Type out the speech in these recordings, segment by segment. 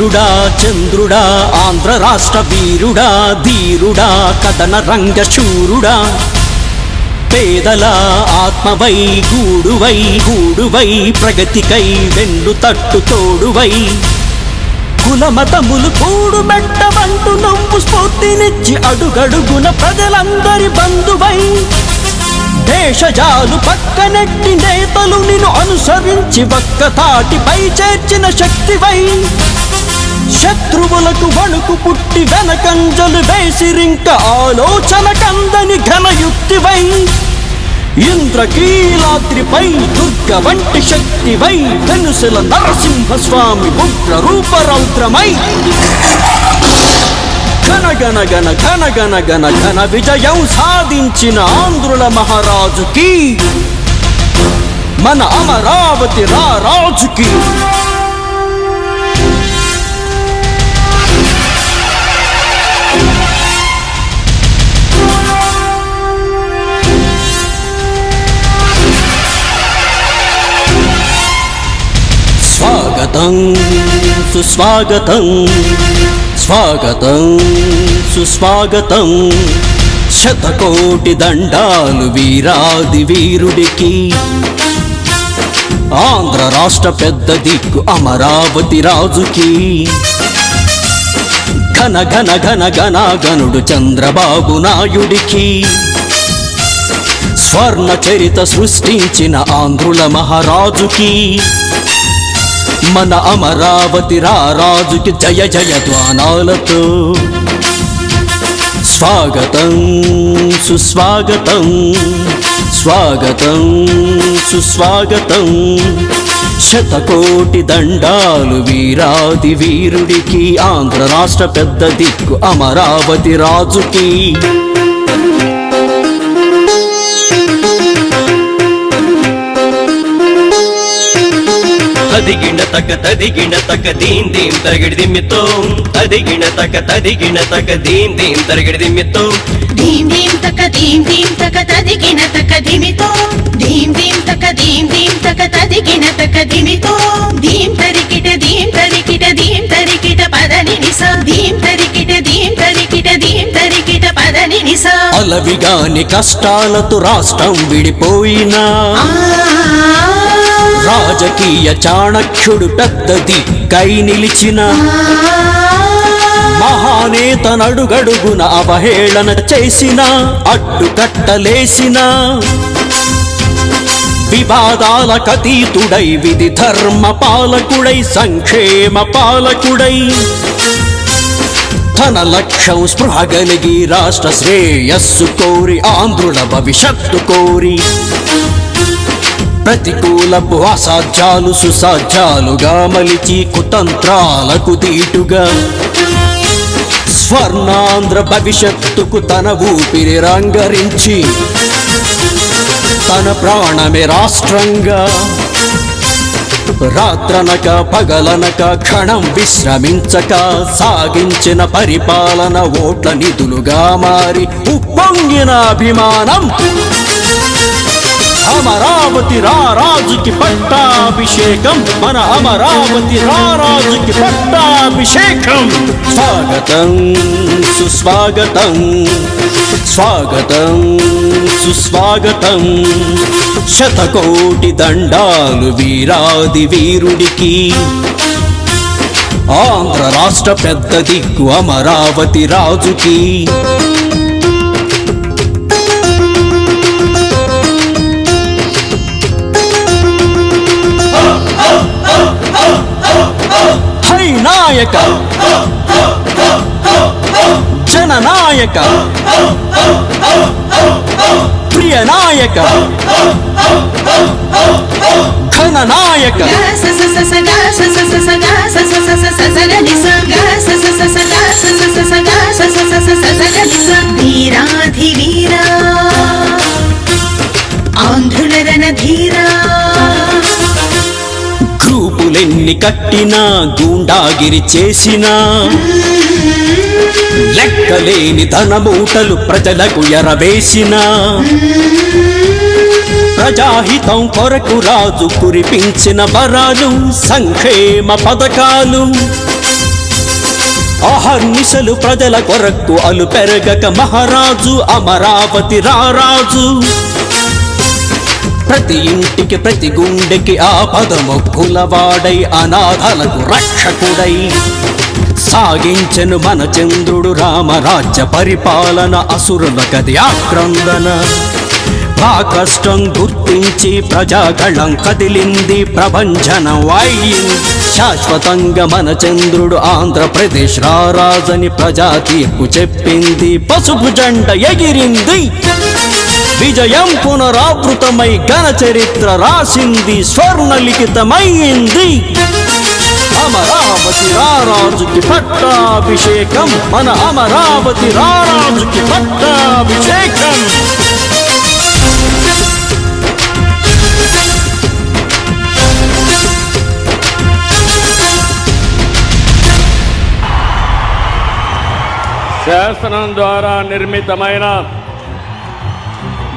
ఇంద్రుడా చంద్రుడా ఆంధ్ర రాష్ట్ర వీరుడా ధీరుడా కథన రంగ శూరుడా పేదల ఆత్మవై గూడువై గూడువై ప్రగతికై వెన్ను తట్టు తోడువై. కులమతములు కూడు మెట్టమంటూ నువ్వు స్ఫూర్తినిచ్చి అడుగడుగున ప్రజలందరి బంధువై. దేశజాలు పక్కనెట్టి నేతలు నిన్ను అనుసరించి ఒక్క తాటిపై చేర్చిన శక్తివై. శత్రువులకు వణుకు పుట్టి వెనకంజలు వేసిరింక ఆలోచన కందని ఘనయుక్తివై ఇంద్రకీలాద్రిపై దుర్గ వంటి శక్తివై ధనుసుల నరసింహస్వామి ఉగ్ర రూపరౌద్రమై ఘన ఘన ఘన ఘన గణ గణ ఘన విజయం సాధించిన ఆంధ్రుల మహారాజుకి. మన అమరావతి రాజుకి స్వాగతం సుస్వాగతం స్వాగతం సుస్వాగతం. శతకోటి దండాలు వీరాది వీరుడికి. ఆంధ్ర రాష్ట్ర పెద్ద దిక్కు అమరావతి రాజుకి. ఘన ఘన ఘన ఘన గనుడు చంద్రబాబు నాయుడికి. స్వర్ణ చరిత సృష్టించిన ఆంధ్రుల మహారాజుకి. మన అమరావతి రారాజుకి జయ జయ ధ్వానాలతో. స్వాగతం సుస్వాగతం స్వాగతం సుస్వాగతం. శతకోటి దండాలు వీరాది వీరుడికి ఆంధ్ర రాష్ట్ర పెద్ద దిక్కు అమరావతి రాజుకి. తదిగిణ తక తదిగిణ తక దీన్ దీన్ తరగడి దిమ్మితో తదిగిణ తక తదిగిణ తక దీన్ దీన్ తరగడి దిమ్మితో ధీం ధీం తక ధీం ధీం తక తదిగిన తక ధిమితో ధీం ధీం తక ధీం ధీం తక తదిగిన తక ధిమితో ధీం తరికిట ధీం తరికిట ధీం తరికిట పదని నిస ధీం తరికిట ధీం తరికిట ధీం తరికిట పదని నిస అలవిగాని కష్టాలతో రాష్ట్రం విడిపోయినా. రాజకీయ చాణక్యుడు పెద్దది. కై నిలిచిన మహానేత నడుగడుగున అవహేళన చేసిన అడ్డుకట్టలేసిన వివాదాల కతీతుడై విధి ధర్మ పాలకుడై సంక్షేమ పాలకుడై తన లక్ష్యం స్పృహ కలిగి రాష్ట్ర శ్రేయస్సు కోరి ఆంధ్రుల భవిష్యత్తు కోరి ప్రతికూలపు అసాధ్యాలు సుసాధ్యాలుగా మలిచి కుతంత్రాలకు తీటుగా. స్వర్ణాంధ్ర భవిష్యత్తుకు తన ఊపిరి రంగరించి తన ప్రాణమే రాష్ట్రంగా. రాత్రనక పగలనక క్షణం విశ్రమించక సాగించిన పరిపాలన ఓట్ల నిధులుగా మారి ఉప్పొంగిన అభిమానం. అమరావతి రారాజుకి పట్టాభిషేకం. మన అమరావతి రారాజుకి పట్టాభిషేకం. స్వాగతం సుస్వాగతం. స్వాగతం సుస్వాగతం. శతకోటి దండాలు వీరాది వీరుడికి. ఆంధ్ర రాష్ట్ర పెద్ద దిక్కు అమరావతి రాజుకి. గ ని స వీరాధి వీరా. ఆంధ్రుల రణధీరా. గ్రూపులెన్ని కట్టినా గూండాగిరి చేసినా. లెక్కలేని ధనమూటలు ప్రజలకు ఎరవేసినా. ప్రజాహితం కొరకు రాజు కురిపించిన వరాలు సంక్షేమ పథకాలు. అహర్నిశలు ప్రజల కొరకు అలు పెరగక మహారాజు అమరావతి రారాజు. ప్రతి ఇంటికి ప్రతి గుండెకి ఆ పదమొక్కులవాడై అనాథలకు రక్షకుడై. సాగించెను మన చంద్రుడు రామరాజ్య పరిపాలన అసురుల గది ఆక్రందన. ఆ కష్టం గుర్తించి ప్రజాగళం కదిలింది ప్రభంజనం అయింది. శాశ్వతంగా మన చంద్రుడు ఆంధ్రప్రదేశ్ రారాజని ప్రజా తీర్పు చెప్పింది పసుపు జెండ ఎగిరింది. విజయం పునరావృతమై ఘన చరిత్ర రాసింది స్వర్ణలిఖితమైంది. అమరావతి రారాజుకి పట్టాభిషేకం మన అమరావతి రారాజుకి పట్టాభిషేకం. శాసనం ద్వారా నిర్మితమైన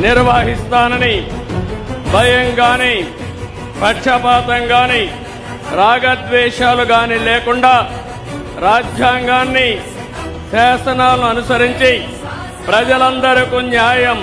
నిర్వహిస్తానని భయం గాని పక్షపాతం గాని రాగద్వేషాలు గాని లేకుండా రాజ్యాంగాన్ని శాసనాలను అనుసరించి ప్రజలందరికీ న్యాయం